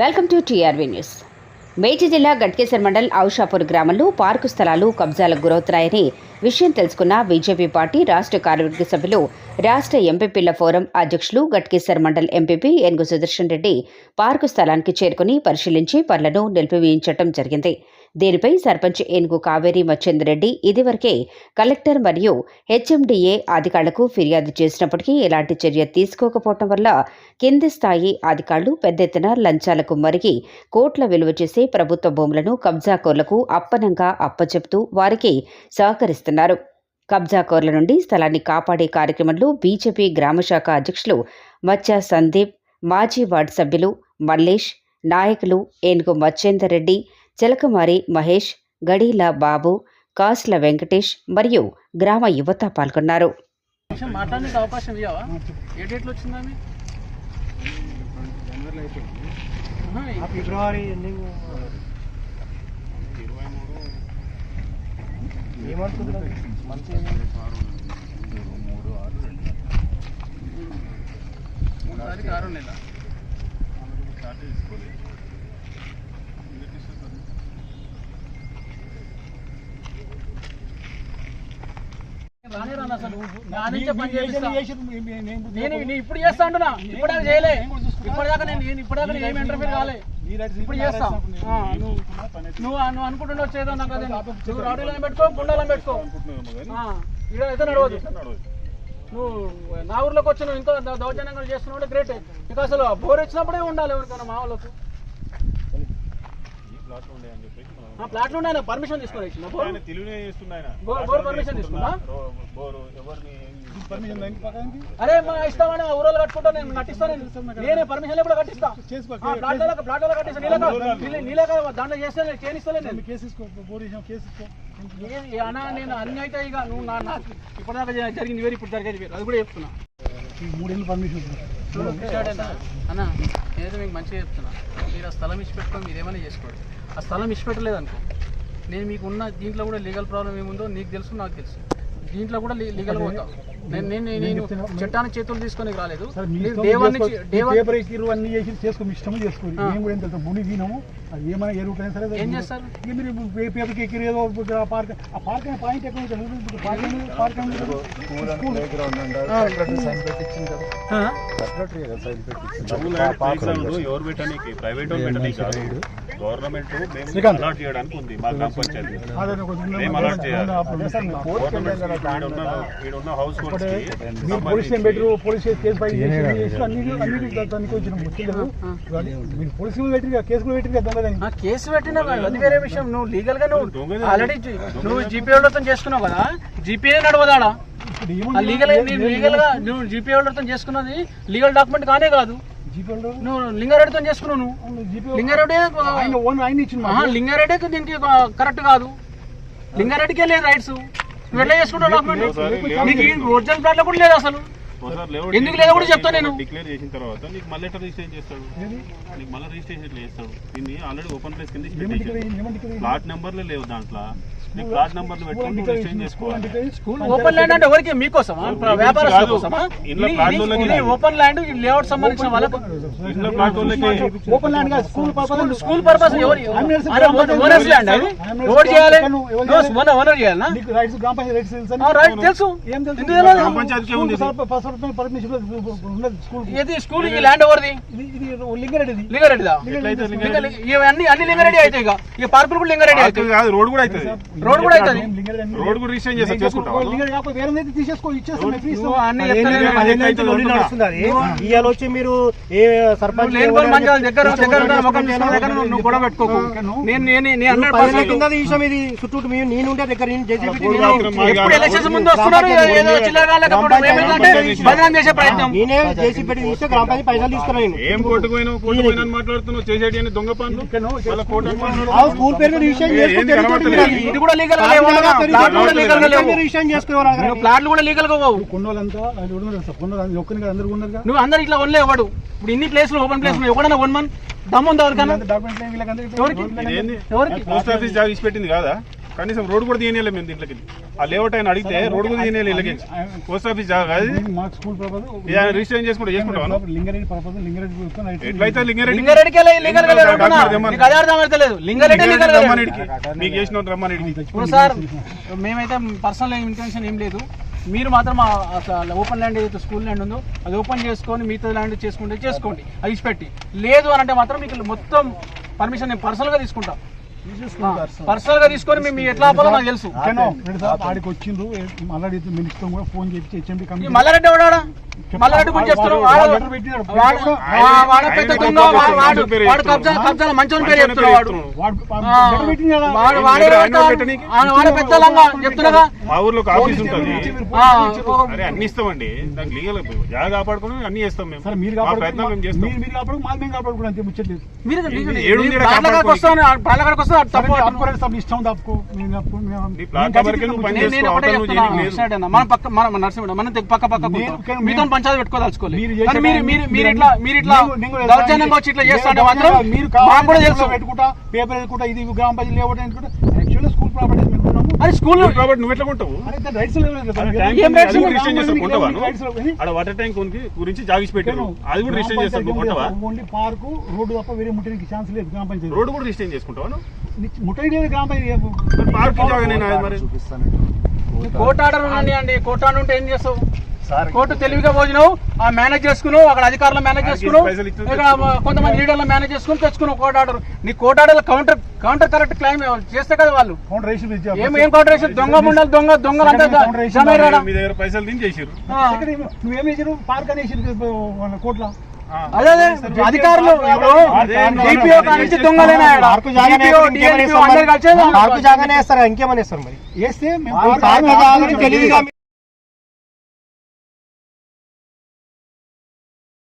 Welcome to TRV news. Mechi జిల్లా గట్కేసర్ మండల్ ఔషాపూర్ గ్రామంలో park స్థలాలు కబ్జాలకు గురవుతున్నాయని విషయం తెలుసుకున్న బీజేపీ పార్టీ రాష్ట్ర కార్యవర్గ సభ్యులు రాష్ట్ర ఎంపీపీల ఫోరం అధ్యక్షులు గట్కేసర్ మండల్ ఎంపీపీ ఎన్గు సుదర్శన్ రెడ్డి పార్కు స్థలానికి చేరుకుని పరిశీలించి పనులను నిలిపివేయించడం జరిగింది. దీనిపై సర్పంచ్ ఏనుగు కావేరి మచ్చేందర్ రెడ్డి ఇదివరకే కలెక్టర్ మరియు హెచ్ఎండిఏ అధికారులకు ఫిర్యాదు చేసినప్పటికీ ఎలాంటి చర్య తీసుకోకపోవటం వల్ల కింది స్థాయి అధికారులు పెద్ద ఎత్తున లంచాలకు మరిగి కోట్ల విలువ చేసే ప్రభుత్వ భూములను కబ్జాకోర్లకు అప్పనంగా అప్పచెప్తూ వారికి సహకరిస్తున్నారు. కబ్జాకోర్ల నుండి స్థలాన్ని కాపాడే కార్యక్రమంలో బీజేపీ గ్రామశాఖ అధ్యక్షులు మత్స్య సందీప్ మాజీ వార్డు సభ్యులు మల్లేష్ నాయకులు ఏనుగు మచ్చేందర్ రెడ్డి చిలకమారి మహేష్ గడీల బాబు కాస్ల వెంకటేష్ మరియు గ్రామ యువత పాల్గొన్నారు. నిమిషం మాట్లాడడానికి అవకాశం ఇవ్వవా ఏ డేట్లో వచ్చిందని ఆ ఫిబ్రవరి ఎండింగ్. ఏమనుకుంటున్నారు మంచి మూడు ఆరు నెల నేను ఇప్పుడు చేస్తా అంటున్నా ఇప్పటిదాకా చేయలే. ఇప్పటిదాకా నేను ఇప్పటిదాకా ఏమి ఇంటర్ఫీర్ కాలే. ఇప్పుడు చేస్తా. నువ్వు నువ్వు అనుకుంటుండే వచ్చేదో నాకు అదే. నువ్వు రౌడీలను పెట్టుకో గుండాలను పెట్టుకో. ఈడ అయితే నడవదు. నువ్వు నా ఊర్లోకి వచ్చి నువ్వు ఇంకో దౌర్జన్యంగా చేస్తున్నావు గ్రేట్ నీకు అసలు బోర్ వచ్చినప్పుడే ఉండాలి ఎవరికైనా మా వాళ్ళకు. ఆ, ప్లాట్లు ఉన్నాయి పర్మిషన్ తీసుకొని తెలుగునే చేస్తుండ ఆయన. బోర్ పర్మిషన్ తీసుకున్నా బోరు ఎవరిని పర్మిషన్ అరే మా ఇష్టమని మా ఊరోళ్ళు కట్టుకుంటా నేను కట్టిస్తాను నేను. నేనే పర్మిషన్ కూడా కట్టిస్తా. ఆ, ప్లాట్లలో ప్లాట్లలో కట్టిస్తా నీళ్ళ- నీళ్ళక దాంట్లో చేస్తే నేను చేయనిస్తలే నేను. ఏ- ఏ అన్నా నేను అన్ని అయితే ఇక నువ్వు నా ఇప్పటిదాకా జరిగింది వేరు ఇప్పుడు జరిగేది వేరు. అది కూడా చెప్తున్నా. మూడేళ్ళు పర్మిషన్ అన్న. నేనైతే మీకు మంచిగా చెప్తున్నా. మీరు ఆ స్థలం ఇచ్చి పెట్టుకొని మీరు ఏమైనా చేసుకోండి. ఆ స్థలం ఇచ్చి పెట్టలేదు అనుకో నేను మీకు ఉన్న దీంట్లో కూడా లీగల్ ప్రాబ్లం ఏముందో నీకు తెలుసు నాకు తెలుసు. దీంట్లో కూడా లీగల్ పోతా నేను నేను నేను చట్టానికి చేతులు తీసుకొని రాలేదు. అన్ని చేసి చేసుకో ఇష్టం చేసుకోండి ఆ. మేము కూడా ఎంత భూమి తినము అది ఏమైనా ఏ రూట్ అయినా సరే ఏం చేస్తారు? మీరు పేపర్కి ఎక్కిరు ఏదో పార్క్ ఆ పార్క్ అనే పాయింట్ ఎక్కడ ఉంటుంది? ఇప్పుడు పార్క్? ఎవరు పెట్టడానికి? ప్రైవేట్ పెట్టడానికి గవర్నమెంట్ మేము శ్రీకాంత్. అలాట్ చేయడానికి ఉంది. మా గ్రామ పంచాయతీ. అదే కొంచెం మేము అలాట్ చేయాలి. అదే సార్ మీరు గవర్నమెంట్ ఈడున్న ఈడున్న హౌస్ హోల్డ్స్ మీరు పోలీస్ స్టేషన్ పెట్టరు పోలీస్ స్టేషన్ కేసు ఫైల్ చేసి అన్ని అన్ని దానికి వచ్చిన ముచ్చలేదు మీరు పోలీస్ పెట్టి కేసు కూడా పెట్టి కదా కేసు పెట్టినా అది వేరే విషయం. నువ్వు లీగల్గా నువ్వు ఆల్రెడీ నువ్వు జీపే వాళ్ళతో చేసుకున్నావు కదా జీపే నడవదాడా? లీగల్ లీగల్గా నువ్వు జీపే వాళ్ళతో చేసుకున్నది లీగల్ డాక్యుమెంట్ కానే కాదు. నువ్వు లింగారెడ్డితో చేసుకున్నావు నువ్వు. లింగారెడ్డి ఆయన ఓన్ ఆయన ఇచ్చిన ఆహా, లింగారెడ్డికి దీనికి కరెక్ట్ కాదు. లింగారెడ్డికే లేదు రైట్స్ నువ్వు ఎట్లా చేసుకుంటావు డాక్యుమెంట్ నీకు ఒరిజినల్ ప్లాట్ కూడా లేదు అసలు. ఎందుకు లేదో కూడా చెప్తా నేను. డిక్లేర్ చేసిన తర్వాత నీకు మళ్ళీ ఎట్లా రిజిస్ట్రేషన్ చేస్తాడు? నీకు మళ్ళీ రిజిస్ట్రేషన్ ఎట్లా చేస్తాడు? దీన్ని ఆల్రెడీ ఓపెన్ ప్లేస్ కింద ప్లాట్ నెంబర్లే లేవు దాంట్లో. ప్లాట్ నెంబర్లు పెట్టుకొని నువ్వు రిజిస్ట్రేషన్ చేసుకోవాలి. స్కూల్ ఓపెన్ ల్యాండ్ అంటే ఎవరికి? మీకోసమా? వ్యాపారస్తుల కాదు. కోసమా ఇంట్లో ప్లాట్ వాళ్ళకి ఓపెన్ ల్యాండ్ లేఅవుట్ సంబంధించిన వాళ్ళకు ఇంట్లో ప్లాట్ వాళ్ళకి. ఓపెన్ ల్యాండ్గా స్కూల్ స్కూల్ స్కూల్ పర్పస్ ఎవరు? అరే ఓనర్స్ ల్యాండ్? అది ఎవరు చేయాలి? ఓనర్ ఓనర్ చేయాలనా నీకు రైట్స్ గ్రామ పంచాయతీ రైట్స్ తెలుసా ఆ, రైట్ తెలుసు. ఏం తెలుసు? ఎందుకు తెలియదు? గ్రామ పంచాయతీకే ఉంది ఇది. పర్మిషన్ ఉన్నది స్కూల్. ఇది స్కూల్ ఈ ల్యాండ్ ఎవరిది? ఇది ఇది లింగారెడ్డి ఇది లింగారెడ్డిదా ఇవన్నీ అన్ని లింగారెడ్డి అవుతాయి ఇక. ఇక పార్కులు కూడా లింగారెడ్డి అవుతాయి కాదు రోడ్ కూడా అవుతుంది. రోడ్ కూడా అవుతుంది. కూడా చేస్తా వేరే అయితే తీసేసుకో ఇచ్చేస్తాం ఇవాళ వచ్చి మీరు ఏ సర్పంచ్ దగ్గర దగ్గర ముఖం నువ్వు పెట్టుకోకు. నేను నేను కింద ఇది చుట్టూ మేము నేను ఉంటే దగ్గర నేను జేసీబీ ఎప్పుడు ఎలక్షన్స్ ముందు వస్తున్నారు ఏదో చిల్లరగా లేకపోతే ఏమైందంటే బదనాం చేసే ప్రయత్నం. నేనే జేసీ పెట్టి తీస్తే గ్రామ పంచాయతీ పైసలు తీసుకున్నా నేను. ఏం మాట్లాడుతున్నావు. చేసేటి దొంగ పనులు? స్కూల్ పేరు? ఇది కూడా లీగల్గా లేవు అన్న. ప్లాట్లు కూడా లీగల్గా లేవు. నువ్వు ప్లాట్లు కూడా లీగల్గా పోవు. ఒక్కరిని అందరూ ఉన్నారు కదా నువ్వు అందరు ఇట్లా వన్లే ఇవ్వడు ఇప్పుడు ఇన్ని ప్లేస్లు ఓపెన్ ప్లేస్ ఎవడన్నా వన్ మంత్ దమ్ము ఉందా ఎవరికన్నా ఎవరికి? పోస్ట్ ఆఫీస్ జాబ్ ఇచ్చి పెట్టింది కాదా? కనీసం రోడ్ కూడా తీయలేదు మేము దీంట్లోకి. ఆ లేఅవుట్ ఆయన అడిగితే రోడ్ కూడా తీయలేదు ఇళ్ళకి. పోస్ట్ ఆఫీస్ జాగా రిజిస్ట్రేషన్ చేసుకుంటే చేసుకుంటాను ఎట్లయితే లింగారెడ్డి మీకు చేసిన ఇప్పుడు సార్ మేమైతే పర్సనల్ ఇంటెన్షన్ ఏం లేదు. మీరు మాత్రం ఓపెన్ ల్యాండ్ ఏదైతే స్కూల్ ల్యాండ్ ఉందో అది ఓపెన్ చేసుకొని మిగతా ల్యాండ్ చేసుకుంటే చేసుకోండి. అది ఇచ్చిపెట్టి. లేదు అని అంటే మాత్రం మీకు మొత్తం పర్మిషన్ నేను పర్సనల్గా తీసుకుంటా. పర్సనల్గా తీసుకొని మేము మీ ఎట్లా ఆపాలో నాకు తెలుసు. ఆడికి వచ్చిండ్రు మళ్ళీ మినిస్టర్ కూడా ఫోన్ చేసి హెచ్ఎండి మల్లారెడ్డి ఎవడాడా? మల్లారెడ్డి గురించి చెప్తున్నావు. వాడు- లెటర్ పెట్టినాడు. వాడు- వా- వాడు పెద్ద దొంగ వాడు- వాడు వాడు కబ్జా కబ్జాల మంచోని పేరు చెప్తున్నాడు వాడు. వాడు ఆ, లెటర్ పెట్టిండు కదా. వాడు వాడే ఆయన పెడతాడు. పెట్టనీకి? ఆయన వాడే పెద్ద లంగా చెప్తున్నాగా మా ఊర్లో ఒక ఆఫీస్ ఉంటుంది ఆ, అరే అన్ని ఇస్తామండి. దానికి లీగల్ జాగా కాపాడుకుని చేస్తాం మేము. సరే మీరు ప్రయత్నం మేము చేస్తాం. మీరు మాది మేము అంతే ముచ్చట్లేదు మీరు ఏడు వస్తాను వస్తాను తప్పు. తప్పుకోలేదు ఇష్టం తప్పుకో. తప్పు నేను ఒకటే చెప్తున్నా. మనం పక్క మన నరసింహ మనం తెగ పక్క పక్క మీతో మీరు- పంచాయతీ పెట్టుకోదలుచుకోలేదు. మీరు ఇట్లా మీరు ఇట్లా దౌర్జన్యంగా వచ్చి మాత్రం మీరు మాకు కూడా తెలుసు. పెట్టుకుంటా పేపర్ ఇది గ్రామ పంచాయతీ లేఅవుట్ అనుకుంటా యాక్చువల్లీ స్కూల్ ప్రాపర్టీ అది కాబట్టి నువ్వు ఎట్లా కొంటావు? ఆడ వాటర్ ట్యాంక్ ఉంది గురించి జాగిసి పెట్టారు. అది కూడా రిజిస్ట్రేషన్ చేస్తావు నువ్వు కొంటావా? ఓన్లీ పార్కు రోడ్డు తప్ప వేరే ముట్టడానికి ఛాన్స్ లేదు గ్రామ పంచాయతీ రోడ్డు కూడా రిజిస్ట్రేషన్ చేసుకుంటావా? ముట్టడి లేదు గ్రామ పంచాయతీ పార్కింగ్ జాగా నేను మరి. అండి ఆర్డర్ ఉంటే ఏం చేస్తావు? కోర్టు తెలివిగా పోజినావు ఆ మేనేజ్ చేసుకున్నావు అక్కడ అధికారులు మేనేజ్ చేసుకున్నావు కొంతమంది లీడర్లు మేనేజ్ చేసుకుని తెచ్చుకున్నావు కోర్టు ఆర్డర్ నీ court order counter counter correct claim చేస్తే కదా వాళ్ళు. ఏం ఏం కౌంటర్ దొంగ ముండలు దొంగ దొంగలు అంతా పైసలు పార్క్ అనేసి అదే అధికారులు కానించి దొంగలేనా ఇంకేమైనా మరి వేస్తే